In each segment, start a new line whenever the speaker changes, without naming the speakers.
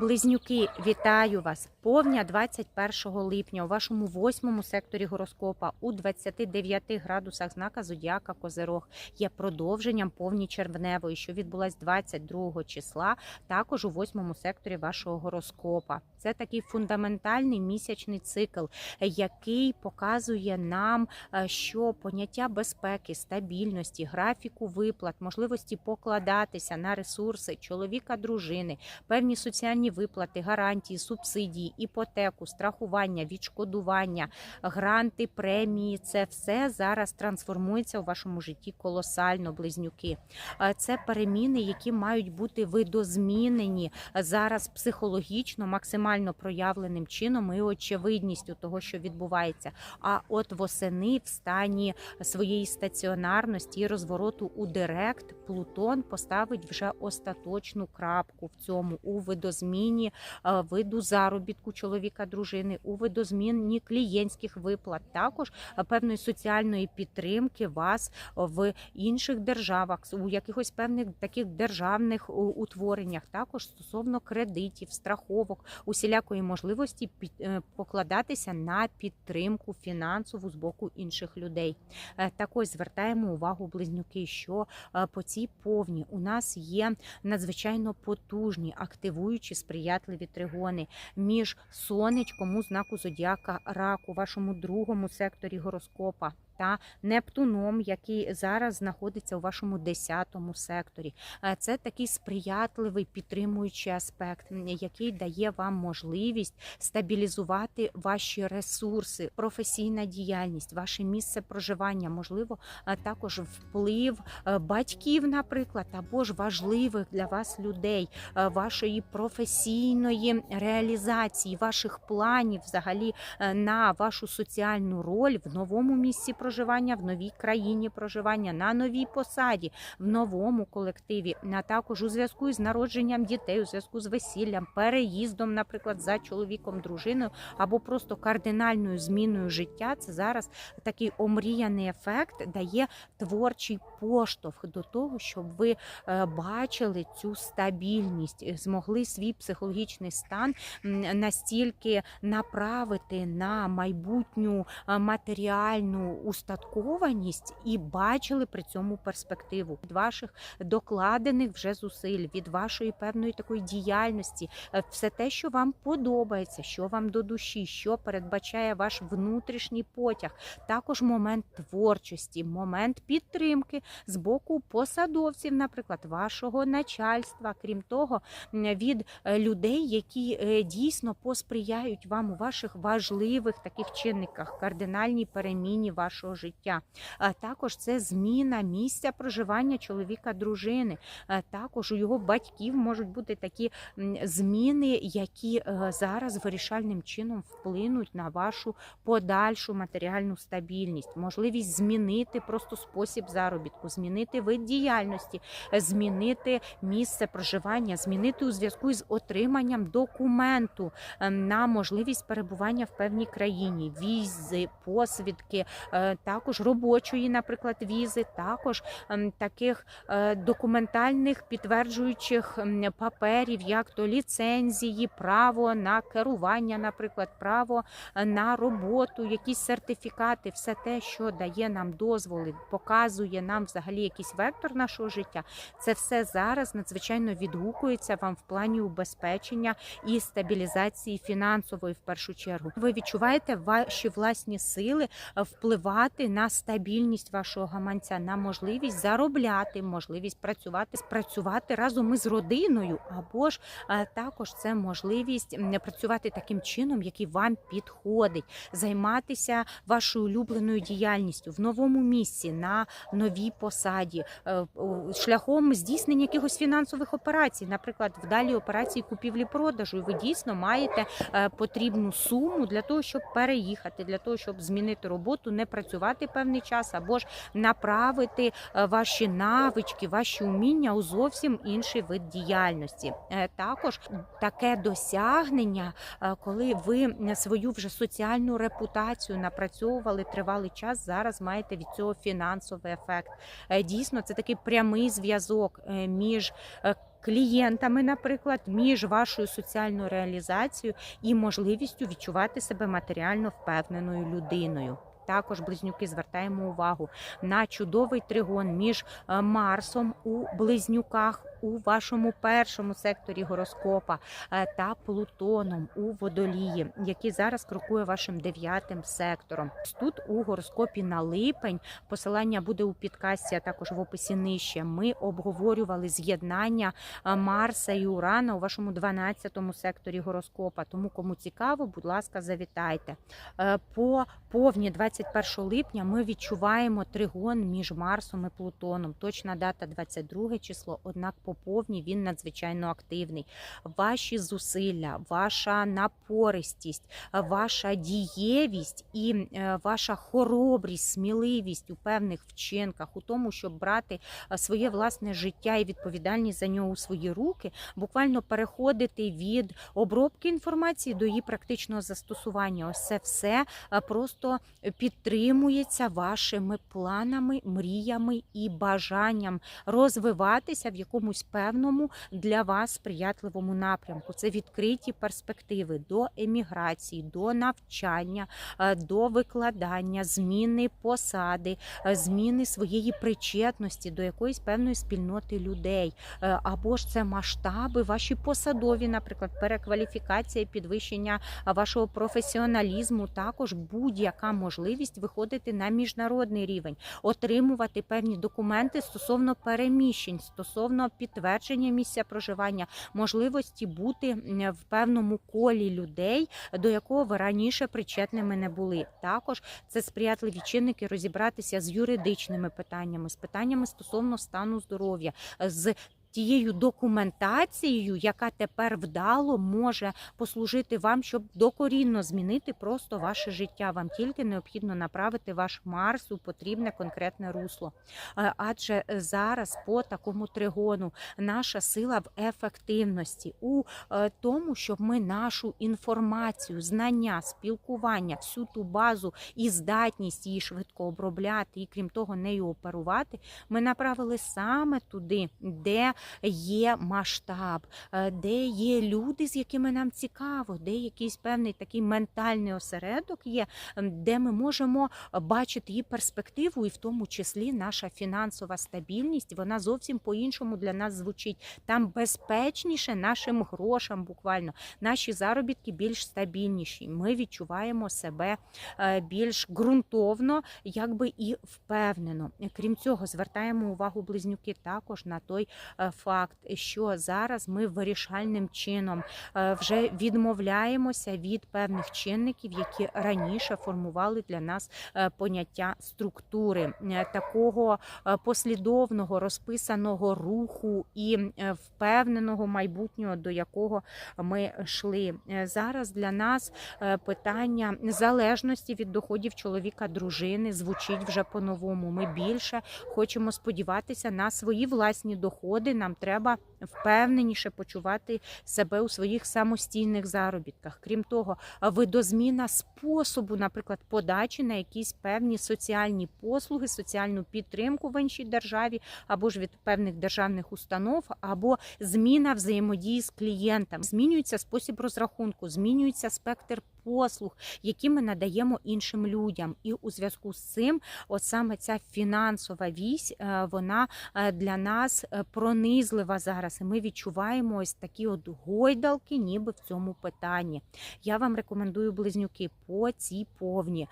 Близнюки, вітаю вас! Повня 21 липня у вашому восьмому секторі гороскопа у 29 градусах знака Зодіака Козирог є продовженням повні червневої, що відбулась 22 числа, також у восьмому секторі вашого гороскопа. Це такий фундаментальний місячний цикл, який показує нам, е, що поняття безпеки, стабільності, графіку виплат, можливості покладатися на ресурси чоловіка, дружини, певні соціальні виплати, гарантії, субсидії, іпотеку, страхування, відшкодування, гранти, премії це все зараз трансформується у вашому житті колосально, близнюки. Е, Це переміни, які мають бути видозмінені зараз психологічно, максимально проявленим чином і очевидністю того, що відбувається. А от восени в стані своєї стаціонарності і розвороту у директ Плутон поставить вже остаточну крапку в цьому у видозміні е, виду заробітку чоловіка, дружини, у видозміні клієнтських виплат, також е, певної соціальної підтримки вас в інших державах, у якихось певних таких державних утвореннях, також стосовно кредитів, страховок, усілякої можливості е, покладатися на підтримку фінансову з боку інших людей. Е, Так ось звертаємо увагу близнюки, що е, по цій повні у нас є надзвичайно потужні, активуючі сприятливі тригони між сонечком у знаку зодіака раку, вашому другому секторі гороскопа. Та Нептуном, який зараз знаходиться у вашому 10 секторі, Е, це такий сприятливий підтримуючий аспект, який дає вам можливість стабілізувати ваші ресурси, професійна діяльність, ваше місце проживання, можливо, також вплив е, батьків, наприклад, або ж важливих для вас людей, е, вашої професійної реалізації, ваших планів взагалі е, на вашу соціальну роль в новому місці проживання, в новій країні проживання, на новій посаді, в новому колективі, а також у зв'язку з народженням дітей, у зв'язку з весіллям, переїздом, наприклад, за чоловіком, дружиною, або просто кардинальною зміною життя. Це зараз такий омріяний ефект дає творчий поштовх до того, щоб ви е, бачили цю стабільність, е, змогли свій психологічний стан настільки направити на майбутню е, матеріальну устаткованість і бачили при цьому перспективу від ваших докладених вже зусиль, від вашої певної такої діяльності, е, все те, що вам подобається, що вам до душі, що передбачає ваш внутрішній потяг, також момент творчості, момент підтримки з боку посадовців, наприклад, вашого начальства, крім того, від е, людей, які е, дійсно посприяють вам у ваших важливих таких чинниках, кардинальній переміні вашого життя. А також це зміна місця проживання чоловіка, дружини. Також у його батьків можуть бути такі зміни, які е, зараз вирішальним чином вплинуть на вашу подальшу матеріальну стабільність, можливість змінити просто спосіб заробітку, змінити вид діяльності, змінити місце проживання, змінити у зв'язку з отриманням документу е, на можливість перебування в певній країні, візи, посвідки, е, також робочої, наприклад, візи, також ем, таких е, документальних підтверджуючих паперів, як то ліцензії, право на керування, наприклад, право е, на роботу, якісь сертифікати, все те, що дає нам дозволи, показує нам взагалі якийсь вектор нашого життя. Це все зараз надзвичайно відгукується вам в плані убезпечення і стабілізації фінансової в першу чергу. Ви відчуваєте ваші власні сили е, впливати на стабільність вашого гаманця, на можливість заробляти, можливість працювати, спрацювати разом із родиною, або ж е, також це можливість працювати таким чином, який вам підходить, займатися вашою улюбленою діяльністю в новому місці, на новій посаді, е, шляхом здійснення якихось фінансових операцій, наприклад, вдалі операції купівлі-продажу. Ви дійсно маєте е, потрібну суму для того, щоб переїхати, для того, щоб змінити роботу, не працювати певний час, або ж направити е, ваші навички, ваші уміння у зовсім інший вид діяльності. Е, Також таке досягнення, е, коли ви свою вже соціальну репутацію напрацьовували тривалий час, зараз маєте від цього фінансовий ефект. Дійсно, це такий прямий зв'язок між клієнтами, наприклад, між вашою соціальною реалізацією і можливістю відчувати себе матеріально впевненою людиною. Також близнюки звертаємо увагу на чудовий тригон між е, Марсом у близнюках у вашому першому секторі гороскопа е, та Плутоном у водолії, який зараз крокує вашим дев'ятим сектором. Тут у гороскопі на липень посилання буде у підкасті, а також в описі нижче. Ми обговорювали з'єднання е, Марса і Урана у вашому 12-му секторі гороскопа. Тому, кому цікаво, будь ласка, завітайте. По повні 21 липня ми відчуваємо тригон між Марсом і Плутоном. Точна дата 22 число, однак по повні він надзвичайно активний. Ваші зусилля, ваша напористість, ваша дієвість і е, ваша хоробрість, сміливість у певних вчинках, у тому, щоб брати е, своє власне життя і відповідальність за нього у свої руки, буквально переходити від обробки інформації до її практичного застосування. Ось це все е, просто підтримується вашими планами, мріями і бажанням розвиватися в якомусь певному для вас сприятливому напрямку. Це відкриті перспективи до еміграції, до навчання, е, до викладання, зміни посади, е, зміни своєї причетності до якоїсь певної спільноти людей. Е, Або ж це масштаби, ваші посадові, наприклад, перекваліфікація, підвищення вашого професіоналізму, також будь-яка можливість виходити на міжнародний рівень, отримувати певні документи стосовно переміщень, стосовно підтвердження місця проживання, можливості бути в певному колі людей, до якого ви раніше причетними не були. Також це сприятливі чинники розібратися з юридичними питаннями, з питаннями стосовно стану здоров'я. з Тією документацією, яка тепер вдало може послужити вам, щоб докорінно змінити просто ваше життя. Вам тільки необхідно направити ваш Марс у потрібне конкретне русло. Е, Адже зараз по такому тригону наша сила в ефективності, у е, тому, щоб ми нашу інформацію, знання, спілкування, всю ту базу і здатність її швидко обробляти, і крім того, нею оперувати, ми направили саме туди, де є масштаб, е, де є люди, з якими нам цікаво, де якийсь певний такий ментальний осередок є, де ми можемо бачити і перспективу, і в тому числі наша фінансова стабільність, вона зовсім по-іншому для нас звучить. Там безпечніше нашим грошам, буквально наші заробітки більш стабільніші. Ми відчуваємо себе е, більш ґрунтовно, якби і впевнено. Крім цього, звертаємо увагу близнюки також на той е, факт, що зараз ми вирішальним чином е, вже відмовляємося від певних чинників, які раніше формували для нас е, поняття структури е, такого е, послідовного розписаного руху і е, впевненого майбутнього, до якого ми йшли. Е, Зараз для нас е, питання залежності від доходів чоловіка дружини звучить вже по-новому. Ми більше хочемо сподіватися на свої власні доходи. Нам треба впевненіше почувати себе у своїх самостійних заробітках. Крім того, видозміна способу, наприклад, подачі на якісь певні соціальні послуги, соціальну підтримку в іншій державі, або ж від певних державних установ, або зміна взаємодії з клієнтом. Змінюється спосіб розрахунку, змінюється спектр послуг, які ми надаємо іншим людям. І у зв'язку з цим, от саме ця фінансова вісь, е, вона е, для нас е, пронизлива зараз. І ми відчуваємо ось такі от гойдалки, ніби в цьому питанні. Я вам рекомендую близнюки по цій повні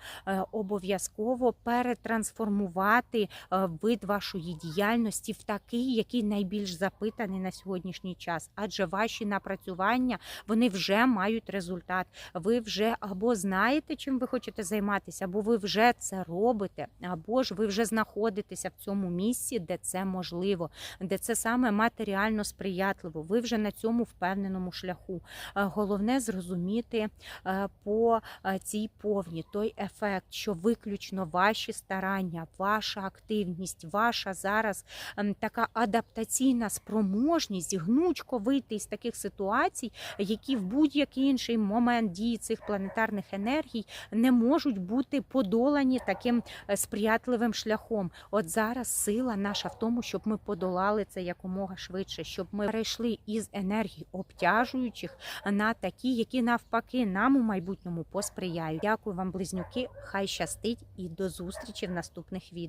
обов'язково перетрансформувати вид вашої діяльності в такий, який найбільш запитаний на сьогоднішній час. Адже ваші напрацювання вони вже мають результат. Ви вже або знаєте, чим ви хочете займатися, або ви вже це робите, або ж ви вже знаходитеся в цьому місці, де це можливо, де це саме матеріально сприятливо. Ви вже на цьому впевненому шляху. Е, Головне зрозуміти е, по е, цій повні той ефект, що виключно ваші старання, ваша активність, ваша зараз ем, така адаптаційна спроможність гнучко вийти із таких ситуацій, які в будь-який інший момент дії цих планетарних енергій не можуть бути подолані таким е, сприятливим шляхом. От зараз сила наша в тому, щоб ми подолали це якомога швидше, щоб ми перейшли із енергій обтяжуючих на такі, які навпаки нам у майбутньому посприяють. Дякую вам, близнюки. Хай щастить і до зустрічі в наступних відео.